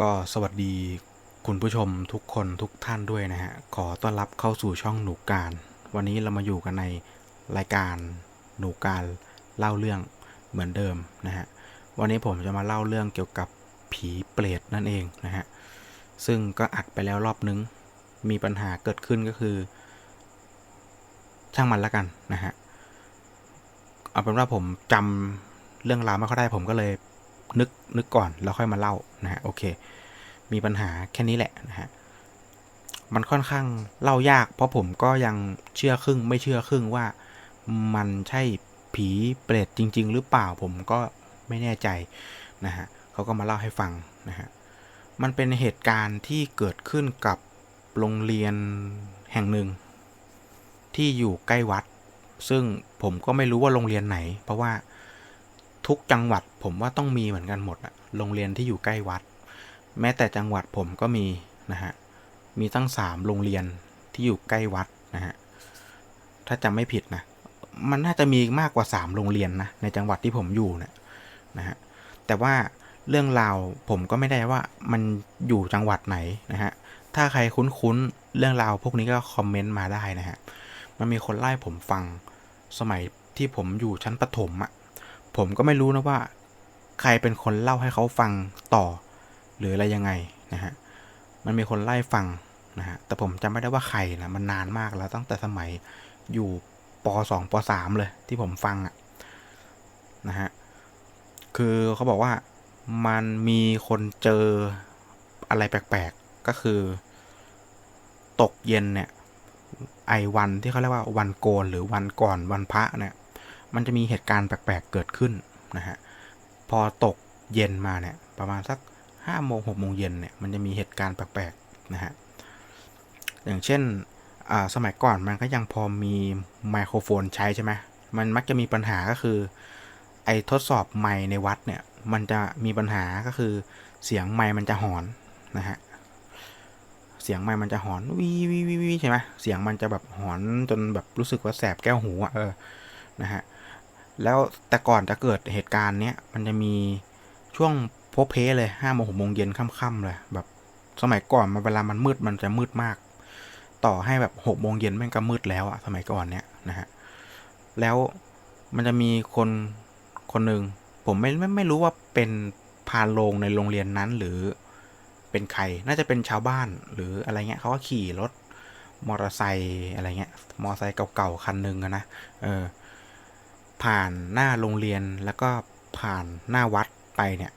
ก็สวัสดีคุณผู้ชมทุกคนทุกท่านด้วยนะฮะ ขอต้อนรับเข้าสู่ช่องหนูการ วันนี้เรามาอยู่กันในรายการหนูการเล่าเรื่องเหมือนเดิมนะฮะ วันนี้ผมจะมาเล่าเรื่องเกี่ยวกับผีเปรตนั่นเองนะฮะ ซึ่งก็อัดไปแล้วรอบนึง มีปัญหาเกิดขึ้นก็คือ ช่างมันละกันนะฮะ เอาเป็นว่าผมจำเรื่องราวไม่ค่อยได้ผมก็เลย นึกนึกก่อนแล้วค่อยมาเล่านะฮะโอเค มีปัญหาแค่นี้แหละนะฮะมันค่อนข้างเล่ายาก เพราะผมก็ยังเชื่อครึ่งไม่เชื่อครึ่งว่ามันใช่ผีเปรตจริง ๆ หรือเปล่าผมก็ไม่แน่ใจนะฮะเขาก็มาเล่าให้ฟังนะฮะมันเป็นเหตุการณ์ที่เกิดขึ้นกับโรงเรียนแห่งหนึ่ง ที่อยู่ใกล้วัด ซึ่งผมก็ไม่รู้ว่าโรงเรียนไหน เพราะว่า ทุกจังหวัดผมว่าต้องมีเหมือนกันหมดอะโรงเรียนที่อยู่ใกล้วัด แม้แต่จังหวัดผมก็มีนะฮะ มีตั้งสามโรงเรียนที่อยู่ใกล้วัดนะฮะ ถ้าจำไม่ผิดนะ มันน่าจะมีมากกว่าสามโรงเรียนนะในจังหวัดที่ผมอยู่นะนะฮะ แต่ว่าเรื่องราวผมก็ไม่ได้ว่ามันอยู่จังหวัดไหนนะฮะ ถ้าใครคุ้นๆเรื่องราวพวกนี้ก็คอมเมนต์มาได้นะฮะ มันมีคนไล่ผมฟังสมัยที่ผมอยู่ชั้นประถมอะ่ะ ผมก็ไม่รู้นะว่า ใครเป็นคนเล่าให้เขาฟังต่อ หรืออะไรยังไงนะฮะ มันมีคนไล่ฟังนะฮะ แต่ผมจำไม่ได้ว่าใครนะ มันนานมากแล้วตั้งแต่สมัยอยู่ป .2 ป .3 เลยที่ผมฟังอะนะฮะ คือเขาบอกว่ามันมีคนเจออะไรแปลกๆ ก็คือ ตกเย็นเนี่ย ไอวันที่เขาเรียกว่าวันโกนหรือวันก่อนวันพระเนี่ย มันจะมีเหตุการณ์แปลกๆเกิดขึ้นนะฮะพอตกเย็นมาเนี่ยประมาณสักห้าโมงหกโมงเย็นเนี่ยมันจะมีเหตุการณ์แปลกๆนะฮะอย่างเช่นสมัยก่อนมันก็ยังพอมีไมโครโฟนใช้ใช่ไหมมันมักจะมีปัญหาก็คือ ไอทดสอบไมค์ในวัดเนี่ยมันจะมีปัญหาก็คือเสียงไมค์มันจะหอนนะฮะเสียงไมค์มันจะหอนวีวีวีวีใช่ไหมเสียงมันจะแบบหอนจนแบบรู้สึกว่าแสบแก้วหูอะเออนะฮะ แล้วแต่ก่อนจะเกิดเหตุการณ์เนี้ยมันจะมีช่วงโพเพเลยห้าโมงหกโมงเย็นค่ำๆเลยแบบสมัยก่อนมันเวลามันมืดมันจะมืดมาก ต่อให้แบบหกโมงเย็นแม่งก็มืดแล้วอะสมัยก่อนเนี้ยนะฮะแล้วมันจะมีคนคนหนึ่งผมไม่ไม่ไม่รู้ว่าเป็นพานโรงในโรงเรียนนั้นหรือเป็นใคร น่าจะเป็นชาวบ้านหรืออะไรเงี้ยเขาก็ขี่รถมอเตอร์ไซค์อะไรเงี้ย มอเตอร์ไซค์เก่าๆคันหนึ่งนะ เออ ผ่านหน้าโรงเรียนแล้วก็ผ่านหน้าวัดไปเนี่ย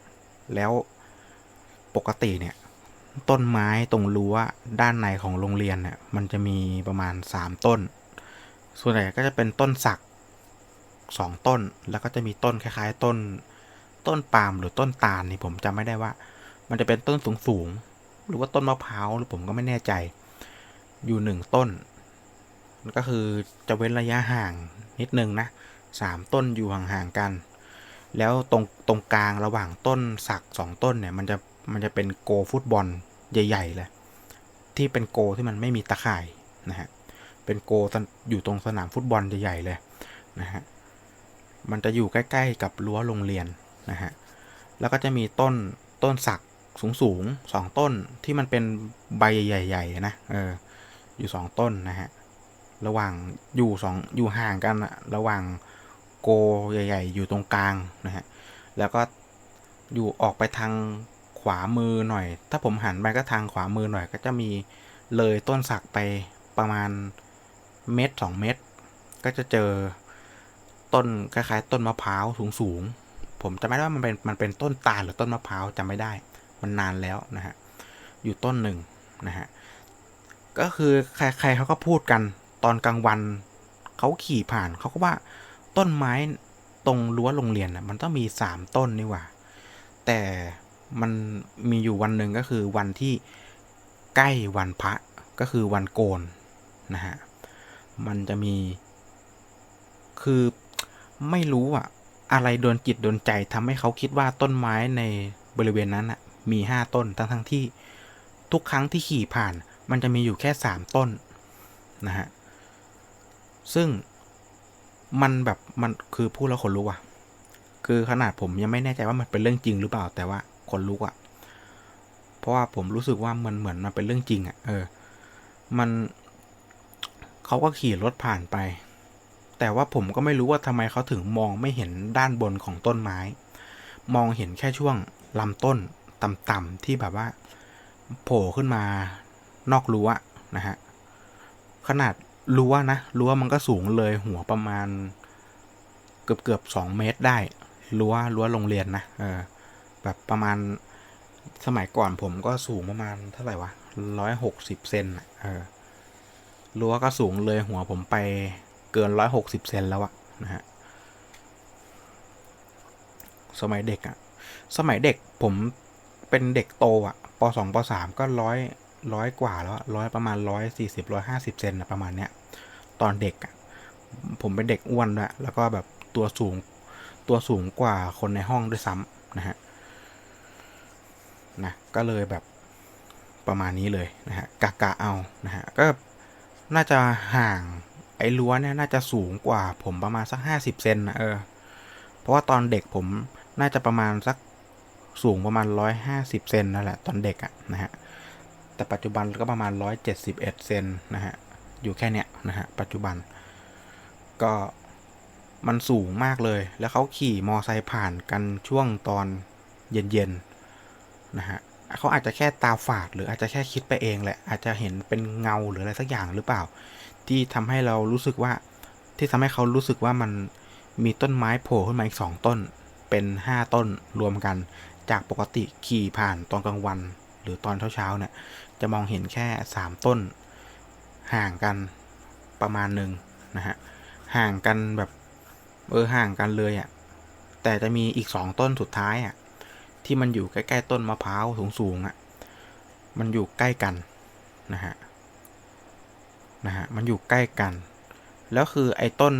แล้วปกติเนี่ย ต้นไม้ตรงรั้วด้านในของโรงเรียนเนี่ยมันจะมีประมาณสามต้น ส่วนใหญ่ก็จะเป็นต้นสักสองต้นแล้วก็จะมีต้นคล้าย ๆ ต้น ต้นปาล์มหรือต้นตาลนี่ผมจำไม่ได้ว่า มันจะเป็นต้นสูงๆหรือว่าต้นมะพร้าวหรือผมก็ไม่แน่ใจ อยู่หนึ่งต้นก็คือจะเว้นระยะห่างนิดนึงนะ สามต้นอยู่ห่างๆกัน แล้วตรงตรงกลางระหว่างต้นสักสองต้นเนี่ยมันจะมันจะเป็นโกฟุตบอลใหญ่ๆเลยที่เป็นโกที่มันไม่มีตะข่ายนะฮะเป็นโกอยู่ตรงสนามฟุตบอลใหญ่ๆเลยนะฮะมันจะอยู่ใกล้ๆกับรั้วโรงเรียนนะฮะแล้วก็จะมีต้นต้นสักสูงๆสองต้นที่มันเป็นใบใหญ่ ๆ นะเอออยู่สองต้นนะฮะระหว่างอยู่สองอยู่ห่างกันอะระหว่าง โกใหญ่ ๆ อยู่ตรงกลางนะฮะ แล้วก็อยู่ออกไปทางขวามือหน่อย ถ้าผมหันไปก็ทางขวามือหน่อยก็จะมีเลยต้นสักไปประมาณเมตรสองเมตร ก็จะเจอต้นคล้ายๆ ต้นมะพร้าวสูงๆ ผมจะไม่ได้ว่ามันเป็นมันเป็นต้นตาลหรือต้นมะพร้าวจำไม่ได้ มันนานแล้วนะฮะ อยู่ต้นหนึ่งนะฮะ ก็คือใครๆเขาก็พูดกันตอนกลางวันเขาขี่ผ่านเขาก็ว่า ต้นไม้ตรงรั้วโรงเรียนนะมันต้องมีสามต้นนี่หว่า แต่มันมีอยู่วันหนึ่งก็คือวันที่ใกล้วันพระก็คือวันโกนนะฮะ มันจะมี คือไม่รู้อะอะไรโดนจิตโดนใจทำให้เขาคิดว่าต้นไม้ในบริเวณนั้นอะมีห้าต้นทั้งทั้งที่ทุกครั้งที่ขี่ผ่าน มันจะมีอยู่แค่สามต้นนะฮะ ซึ่ง มันแบบมันคือพูดแล้วขนลุกอะคือขนาดผมยังไม่แน่ใจว่ามันเป็นเรื่องจริงหรือเปล่าแต่ว่าขนลุกอะราะว่าผมรู้สึกว่ามันเหมือนมันเป็นเรื่องจริงอะเออ มันเขาก็ขี่รถผ่านไป แต่ว่าผมก็ไม่รู้ว่าทำไมเขาถึงมองไม่เห็นด้านบนของต้นไม้ มองเห็นแค่ช่วงลำต้นต่ำๆที่แบบว่า โผล่ขึ้นมานอกรั้วนะฮะขนาด รั้วนะรั้วมันก็สูงเลยหัวประมาณ เกือบเกือบสองเมตรได้รั้วรั้วโรงเรียนนะเออแบบประมาณสมัยก่อนผมก็สูงประมาณเท่าไหร่วะร้อยหกสิบเซนเออรั้วก็สูงเลยหัวผมไปเกินร้อยหกสิบเซนแล้วอะนะฮะสมัยเด็กอะสมัยเด็กผมเป็นเด็กโตอะปสองปสามก็ร้อย ร้อยกว่าแล้วร้อยประมาณร้อยสี่สิบร้อยห้าสิบเซนอะประมาณเนี้ยตอนเด็กอะผมเป็นเด็กอ้วนด้วยแล้วก็แบบตัวสูงตัวสูงกว่าคนในห้องด้วยซ้ำนะฮะนะก็เลยแบบประมาณนี้เลยนะฮะกะกะเอานะฮะก็น่าจะห่างไอ้รั้วเนี่ยน่าจะสูงกว่าผมประมาณสักห้าสิบเซนนะเออเพราะว่าตอนเด็กผมน่าจะประมาณสักสูงประมาณร้อยห้าสิบเซนนั่นแหละตอนเด็กอะนะฮะ แต่ปัจจุบันก็ประมาณร้อยเจ็ดสิบเอ็ดเซนนะฮะ อยู่แค่เนี้ยนะฮะ ปัจจุบัน ก็มันสูงมากเลย แล้วเขาขี่มอไซค์ผ่านกันช่วงตอนเย็นๆนะฮะเขาอาจจะแค่ตาฝาด หรืออาจจะแค่คิดไปเองแหละ อาจจะเห็นเป็นเงาหรืออะไรสักอย่างหรือเปล่า ที่ทำให้เรารู้สึกว่า ที่ทำให้เขารู้สึกว่ามันมีต้นไม้โผล่ขึ้นมาอีกสองต้น เป็นห้าต้นรวมกัน จากปกติขี่ผ่านตอนกลางวัน หรือตอนเช้าๆเนี่ย จะมองเห็นแค่สามต้น ห่างกันประมาณหนึ่งนะฮะ ห่างกันแบบเออห่างกันเลยอะ่ะ แต่จะมีอีกสองต้นสุดท้ายอะ่ะที่มันอยู่ใกล้ๆต้นมะพร้าวสูงๆอะ่ะ มันอยู่ใกล้กันนะฮะ นะฮะ มันอยู่ใกล้กัน แล้วคือไอ้ต้น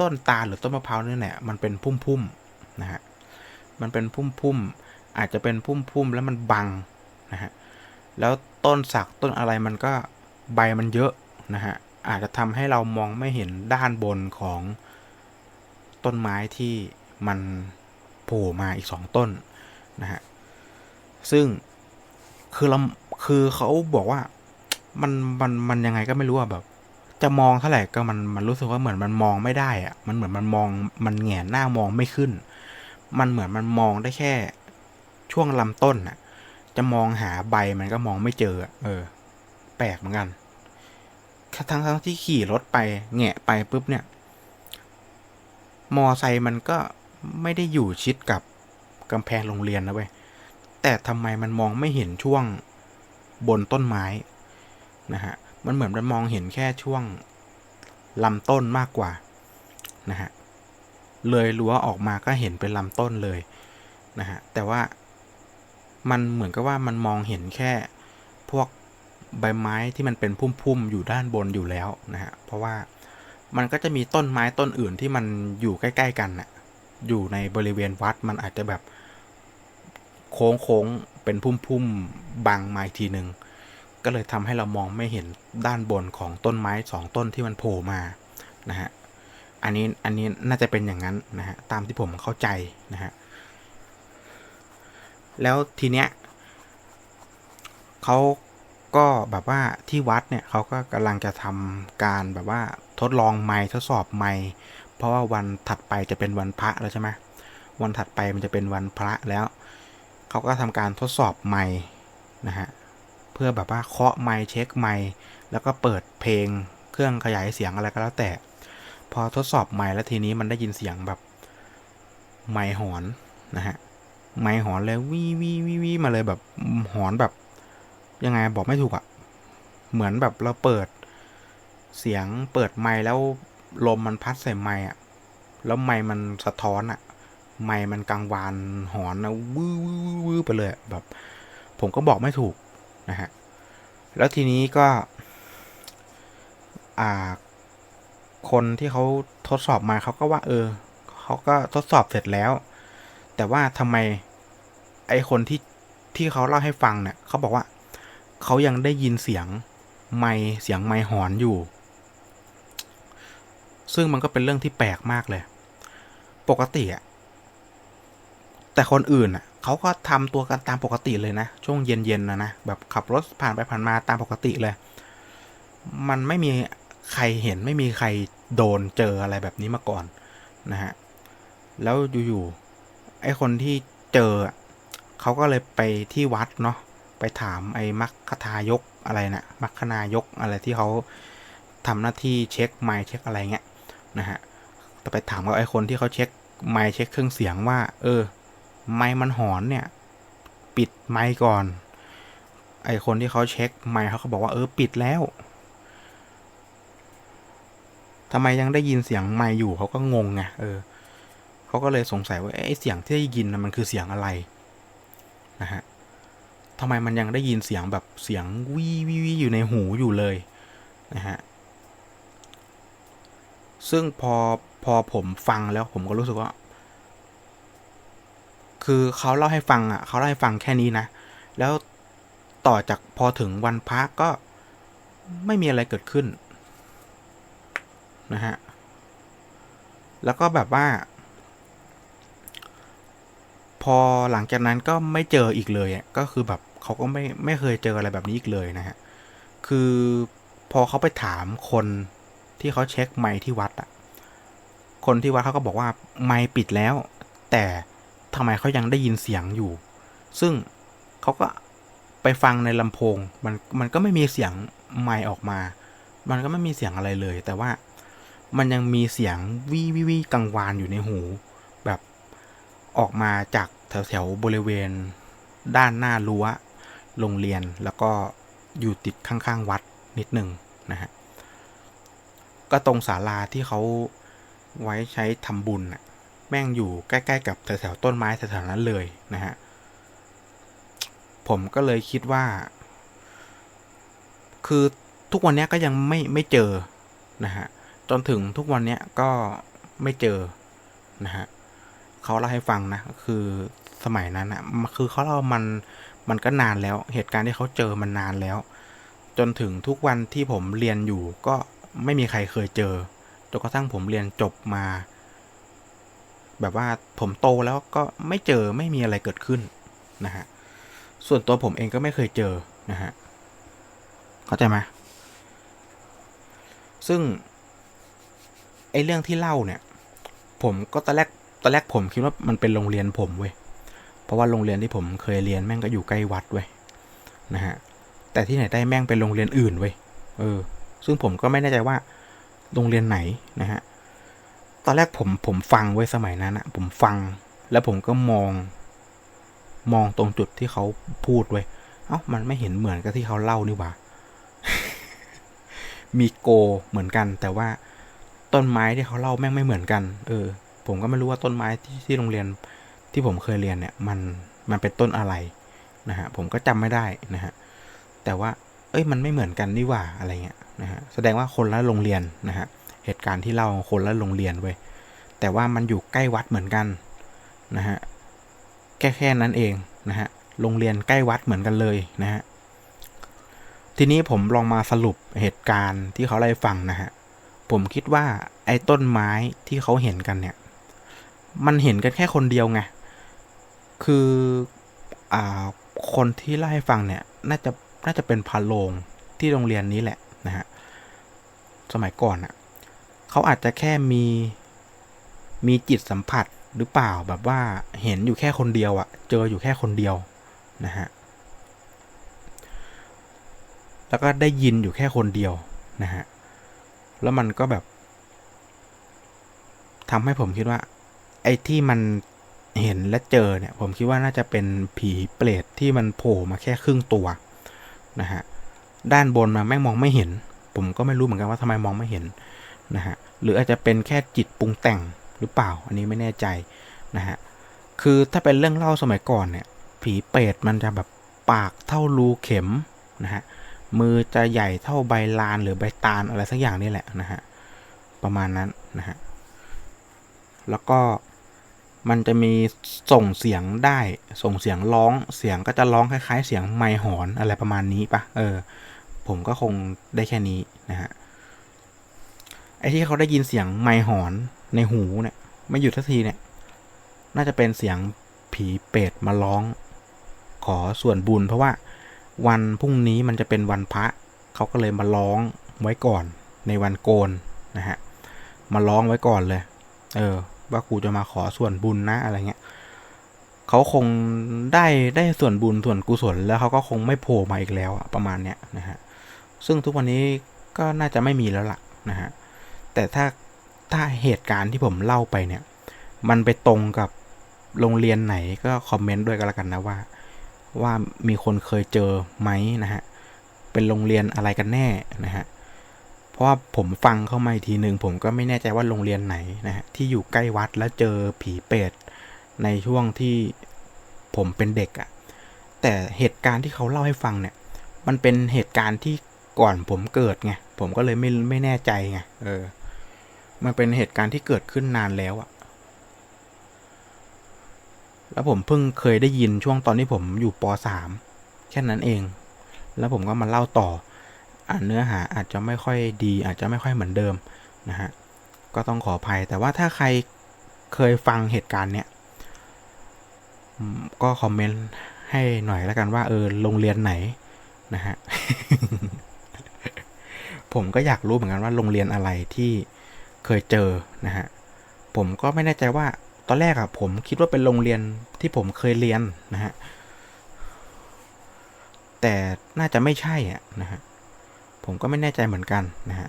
ต้นตาลหรือต้นมะพร้าวนี่แหละมันเป็นพุ่มๆนะฮะ มันเป็นพุ่มๆอาจจะเป็นพุ่มๆแล้วมันบังนะฮะ แล้ว ต้นสักต้นอะไรมันก็ใบมันเยอะนะฮะอาจจะทำให้เรามองไม่เห็นด้านบนของต้นไม้ที่มันโผล่มาอีกสองต้นนะฮะซึ่งคือเราคือเขาบอกว่ามันมันมันยังไงก็ไม่รู้อะแบบ จะมองเท่าไหร่ก็มันมันรู้สึกว่าเหมือนมันมองไม่ได้อะมันเหมือนมันมองมันแหงนหน้ามองไม่ขึ้น มันเหมือนมันมองได้แค่ช่วงลำต้นอะ จะมองหาใบมันก็มองไม่เจอ เออ แปลกเหมือนกันทั้งทั้งที่ขี่รถไปแงะไปปุ๊บเนี่ย มอไซค์มันก็ไม่ได้อยู่ชิดกับกำแพงโรงเรียนนะเว้ย แต่ทำไมมันมองไม่เห็นช่วงบนต้นไม้นะฮะ มันเหมือนมันมองเห็นแค่ช่วงลำต้นมากกว่านะฮะ เลยรั้วออกมาก็เห็นเป็นลำต้นเลยนะฮะ แต่ว่า มันเหมือนกับว่ามันมองเห็นแค่ พวกใบไม้ที่มันเป็นพุ่มๆอยู่ด้านบนอยู่แล้วนะฮะเพราะว่ามันก็จะมีต้นไม้ต้นอื่นที่มันอยู่ใกล้ ๆ กันน่ะอยู่ในบริเวณวัดมันอาจจะแบบโค้งๆเป็นพุ่มๆบังไมาอีกทีหนึ่งก็เลยทำให้เรามองไม่เห็นด้านบนของต้นไม้สองต้นที่มันโผล่มานะฮะอันนี้อันนี้น่าจะเป็นอย่างนั้นนะฮะตามที่ผมเข้าใจนะฮะ แล้วทีเนี้ยเขาก็แบบว่าที่วัดเนี่ยเขาก็กำลังจะทำการแบบว่าทดลองไม้ทดสอบไม้เพราะว่าวันถัดไปจะเป็นวันพระแล้วใช่ไหมวันถัดไปมันจะเป็นวันพระแล้วเขาก็ทำการทดสอบไม้นะฮะเพื่อแบบว่าเคาะไม้เช็คไม้แล้วก็เปิดเพลงเครื่องขยายเสียงอะไรก็แล้วแต่ พอทดสอบไม้แล้วทีนี้มันได้ยินเสียงแบบไม้หอนนะฮะ ไม้หอนเลยวิวิวิวิมาเลยแบบหอนแบบ ยังไงบอกไม่ถูกอะ่ะ เหมือนแบบเราเปิด เสียงเปิดไมค์แล้วลมมันพัดใส่ไมค์อะ แล้วไมค์มันสะท้อนอะ ไมค์มันกังวานหอนนะวื้อวื้อวื้อไปเลยแบบ ผมก็บอกไม่ถูกนะฮะแล้วทีนี้ก็ อ่า คนที่เขาทดสอบมาเขาก็ว่า เออเขาก็ทดสอบเสร็จแล้ว แต่ว่าทำไม ไอคนที่ที่เขาเล่าให้ฟังเนี่ยเขาบอกว่าเขายังได้ยินเสียงไมเสียงไมหอนอยู่ ซึ่งมันก็เป็นเรื่องที่แปลกมากเลย ปกติอะแต่คนอื่นอะเขาก็ทำตัวกันตามปกติเลยนะ ช่วงเย็นๆนะนะแบบขับรถผ่านไปผ่านมาตามปกติเลย มันไม่มีใครเห็นไม่มีใครโดนเจออะไรแบบนี้มาก่อนนะฮะแล้วอยู่ๆไอ้คนที่เจอ เขาก็เลยไปที่วัดเนาะไปถามไอ้มัคคทายกอะไรนะมัคคนายกอะไรที่เขาทำหน้าที่เช็คไมค์เช็คอะไรเงี้ยนะฮะแต่ไปถามกับไอ้คนที่เขาเช็คไมค์เช็คเครื่องเสียงว่า เออ ไมค์มันหอนเนี่ย ปิดไมค์ก่อน ไอคนที่เขาเช็คไมค์เขาก็บอกว่าเออปิดแล้วทำไมยังได้ยินเสียงไมค์อยู่เขาก็งงไงเออเขาก็เลยสงสัยว่าเอ๊ะไอเสียงที่ได้ยินมันคือเสียงอะไร นะฮะทำไมมันยังได้ยินเสียงแบบเสียงวิวิวอยู่ในหูอยู่เลยนะฮะซึ่งพอพอผมฟังแล้วผมก็รู้สึกว่า คือเขาเล่าให้ฟังอะเขาเล่าให้ฟังแค่นี้นะ แล้วต่อจากพอถึงวันพักก็ไม่มีอะไรเกิดขึ้นนะฮะแล้วก็แบบว่า พอหลังจากนั้นก็ไม่เจออีกเลยก็คือแบบเขาก็ไม่ไม่เคยเจออะไรแบบนี้อีกเลยนะฮะคือพอเขาไปถามคนที่เขาเช็คไมค์ที่วัดอะคนที่วัดเขาก็บอกว่าไมค์ปิดแล้ว แต่ทำไมเขายังได้ยินเสียงอยู่ ซึ่งเขาก็ไปฟังในลำโพงมันมันก็ไม่มีเสียงไมค์ออกมา มันก็ไม่มีเสียงอะไรเลย แต่ว่ามันยังมีเสียงวิวิวิกังวานอยู่ในหู ออกมาจากแถวๆบริเวณ ด้านหน้ารั้วโรงเรียนแล้วก็อยู่ติดข้างๆวัดนิดหนึ่งนะฮะก็ตรงศาลาที่เขาไว้ใช้ทำบุญน่ะแม่งอยู่ใกล้ๆกับแถวๆต้นไม้แถวๆนั้นเลยนะฮะผมก็เลยคิดว่า คือทุกวันนี้ก็ยังไม่ไม่เจอนะฮะจนถึงทุกวันนี้ก็ไม่เจอนะฮะ เขาเล่าให้ฟังนะคือสมัยนั้นอะคือเขาเล่ามันมันก็นานแล้ว เหตุการณ์ที่เขาเจอมันนานแล้ว จนถึงทุกวันที่ผมเรียนอยู่ก็ไม่มีใครเคยเจอจนกระทั่งผมเรียนจบมา แบบว่าผมโตแล้วก็ไม่เจอไม่มีอะไรเกิดขึ้นนะฮะส่วนตัวผมเองก็ไม่เคยเจอนะฮะเข้าใจไหมซึ่งไอ้เรื่องที่เล่าเนี่ย ผมก็ตอนแรก ตอนแรกผมคิดว่ามันเป็นโรงเรียนผมเว้ย เพราะว่าโรงเรียนที่ผมเคยเรียนแม่งก็อยู่ใกล้วัดเว้ยนะฮะ แต่ที่ไหนได้แม่งเป็นโรงเรียนอื่นเว้ย เออ ซึ่งผมก็ไม่แน่ใจว่าโรงเรียนไหนนะฮะ ตอนแรกผมผมฟังไว้สมัยนั้นอะผมฟัง แล้วผมก็มอง มองตรงจุดที่เขาพูดไว้เอ้ามันไม่เห็นเหมือนกับที่เขาเล่านี่หว่า มีโกเหมือนกัน แต่ว่าต้นไม้ที่เขาเล่าแม่งไม่เหมือนกัน เออ ผมก็ไม่รู้ว่าต้นไม้ที่ที่โรงเรียนที่ผมเคยเรียนเนี่ยมันมันเป็นต้นอะไรนะฮะผมก็จำไม่ได้นะฮะแต่ว่าเอ้ยมันไม่เหมือนกันนี่หว่าอะไรเงี้ยนะฮะแสดงว่าคนละโรงเรียนนะฮะเหตุการณ์ที่เล่าคนละโรงเรียนเว้ยแต่ว่ามันอยู่ใกล้วัดเหมือนกันนะฮะแค่แค่นั้นเองนะฮะโรงเรียนใกล้วัดเหมือนกันเลยนะฮะทีนี้ผมลองมาสรุปเหตุการณ์ที่เขาเล่าให้ฟังนะฮะผมคิดว่าไอ้ต้นไม้ที่เขาเห็นกันเนี่ย มันเห็นกันแค่คนเดียวไง คืออ่าคนที่เล่าให้ฟังเนี่ย น่าจะน่าจะเป็นพาโรงที่โรงเรียนนี้แหละนะฮะ สมัยก่อนอะเขาอาจจะแค่มีมีจิตสัมผัสหรือเปล่าแบบว่าเห็นอยู่แค่คนเดียวอะ่ะ เจออยู่แค่คนเดียวนะฮะ แล้วก็ได้ยินอยู่แค่คนเดียวนะฮะ แล้วมันก็แบบทำให้ผมคิดว่า ไอ้ที่มันเห็นและเจอเนี่ย ผมคิดว่าน่าจะเป็นผีเปรตที่มันโผล่มาแค่ครึ่งตัวนะฮะด้านบนมาแม่งมองไม่เห็น ผมก็ไม่รู้เหมือนกันว่าทำไมมองไม่เห็นนะฮะหรืออาจจะเป็นแค่จิตปรุงแต่งหรือเปล่า อันนี้ไม่แน่ใจนะฮะคือถ้าเป็นเรื่องเล่าสมัยก่อนเนี่ย ผีเปรตมันจะแบบปากเท่ารูเข็มนะฮะมือจะใหญ่เท่าใบลานหรือใบตาลอะไรสักอย่างนี่แหละนะฮะประมาณนั้นนะฮะแล้วก็ มันจะมีส่งเสียงได้ ส่งเสียงร้องเสียงก็จะร้องคล้าย ๆ เสียงไมหอนอะไรประมาณนี้ปะเออ ผมก็คงได้แค่นี้นะฮะไอ้ที่เขาได้ยินเสียงไมหอนในหูเนี่ย ไม่หยุดสักทีเนี่ย น่าจะเป็นเสียงผีผีเปรตมาร้อง ขอส่วนบุญ เพราะว่าวันพรุ่งนี้มันจะเป็นวันพระเขาก็เลยมาร้องไว้ก่อน ในวันโกนนะฮะมาร้องไว้ก่อนเลย เออ ว่ากูจะมาขอส่วนบุญนะอะไรเงี้ยเขาคงได้ได้ส่วนบุญส่วนกุศลแล้วเขาก็คงไม่โผล่มาอีกแล้วอะประมาณเนี้ยนะฮะซึ่งทุกวันนี้ก็น่าจะไม่มีแล้วล่ะนะฮะแต่ถ้าถ้าเหตุการณ์ที่ผมเล่าไปเนี่ย มันไปตรงกับโรงเรียนไหนก็คอมเมนต์ด้วยกันละกันนะว่า ว่ามีคนเคยเจอไหมนะฮะเป็นโรงเรียนอะไรกันแน่นะฮะ ราะว่าผมฟังเข้ามาอีกทีหนึ่งผมก็ไม่แน่ใจว่าโรงเรียนไหนนะฮะที่อยู่ใกล้วัดแล้วเจอผีเปรตในช่วงที่ผมเป็นเด็กอะ่ะแต่เหตุการณ์ที่เขาเล่าให้ฟังเนี่ย มันเป็นเหตุการณ์ที่ก่อนผมเกิดไงผมก็เลยไม่ไม่แน่ใจไงเออ มันเป็นเหตุการณ์ที่เกิดขึ้นนานแล้วอะแล้วผมเพิ่งเคยได้ยินช่วงตอนที่ผมอยู่ป .3 แค่นั้นเอง แล้วผมก็มาเล่าต่อ เนื้อหาอาจจะไม่ค่อยดี อาจจะไม่ค่อยเหมือนเดิมนะฮะก็ต้องขออภัย แต่ว่าถ้าใครเคยฟังเหตุการณ์เนี้ยก็คอมเมนต์ให้หน่อยแล้วกันว่าเออโรงเรียนไหนนะฮะผมก็อยากรู้เหมือนกันว่าโรงเรียนอะไรที่เคยเจอนะฮะผมก็ไม่แน่ใจว่าตอนแรกอะผมคิดว่าเป็นโรงเรียนที่ผมเคยเรียนนะฮะแต่น่าจะไม่ใช่อะนะฮะ ผมก็ไม่แน่ใจเหมือนกันนะฮะ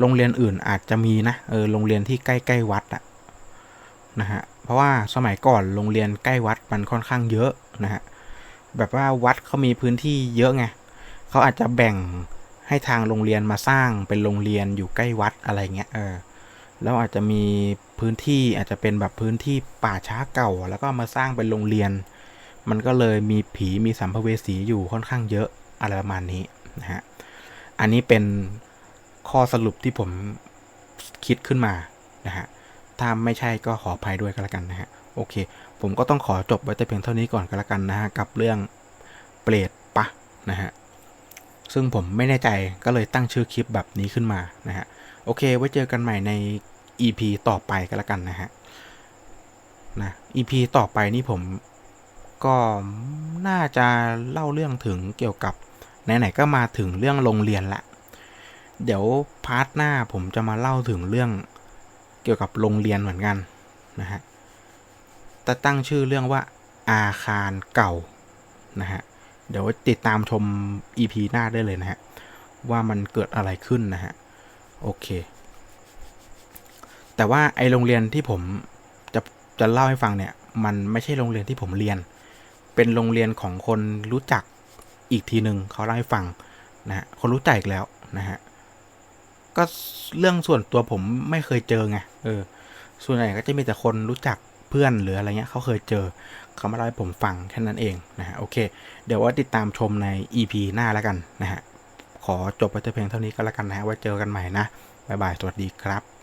โรงเรียนอื่นอาจจะมีนะเออโรงเรียนที่ใกล้ๆวัดอะนะฮะเพราะว่าสมัยก่อนโรงเรียนใกล้วัดมันค่อนข้างเยอะนะฮะแบบว่าวัดเขามีพื้นที่เยอะไงเขาอาจจะแบ่งให้ทางโรงเรียนมาสร้างเป็นโรงเรียนอยู่ใกล้วัดอะไรเงี้ยเออแล้วอาจจะมีพื้นที่อาจจะเป็นแบบพื้นที่ป่าช้าเก่า แล้วก็มาสร้างเป็นโรงเรียน มันก็เลยมีผีมีสัมภเวสีอยู่ค่อนข้างเยอะอะไรประมาณนี้นะฮะ อันนี้เป็นข้อสรุปที่ผมคิดขึ้นมานะฮะ ถ้าไม่ใช่ก็ขออภัยด้วยก็แล้วกันนะฮะ โอเค ผมก็ต้องขอจบไว้แต่เพียงเท่านี้ก่อนก็แล้วกันนะฮะ กับเรื่องเปรตปะนะฮะ ซึ่งผมไม่แน่ใจก็เลยตั้งชื่อคลิปแบบนี้ขึ้นมานะฮะ โอเค ไว้เจอกันใหม่ใน EP ต่อไปก็แล้วกันนะฮะ นะ EP ต่อไปนี่ผมก็น่าจะเล่าเรื่องถึงเกี่ยวกับ ไหนๆก็มาถึงเรื่องโรงเรียนละ เดี๋ยวพาร์ทหน้าผมจะมาเล่าถึงเรื่องเกี่ยวกับโรงเรียนเหมือนกันนะฮะแต่ตั้งชื่อเรื่องว่าอาคารเก่านะฮะ เดี๋ยวติดตามชม EP หน้าได้เลยนะฮะ ว่ามันเกิดอะไรขึ้นนะฮะ โอเค แต่ว่าไอโรงเรียนที่ผมจะจะเล่าให้ฟังเนี่ย มันไม่ใช่โรงเรียนที่ผมเรียน เป็นโรงเรียนของคนรู้จัก อีกทีหนึ่งเขาเล่าให้ฟังนะฮะคนรู้จักอีกแล้วนะฮะก็เรื่องส่วนตัวผมไม่เคยเจอไงเออ ส่วนใหญ่ก็จะมีแต่คนรู้จักเพื่อนหรืออะไรเงี้ยเขาเคยเจอเขามาเล่าให้ผมฟังแค่นั้นเองนะฮะโอเค เดี๋ยวว่าติดตามชมใน EP หน้าแล้วกันนะฮะขอจบไปแต่เพียงเท่านี้ก็แล้วกันนะฮะไว้เจอกันใหม่นะบ๊ายบายสวัสดีครับ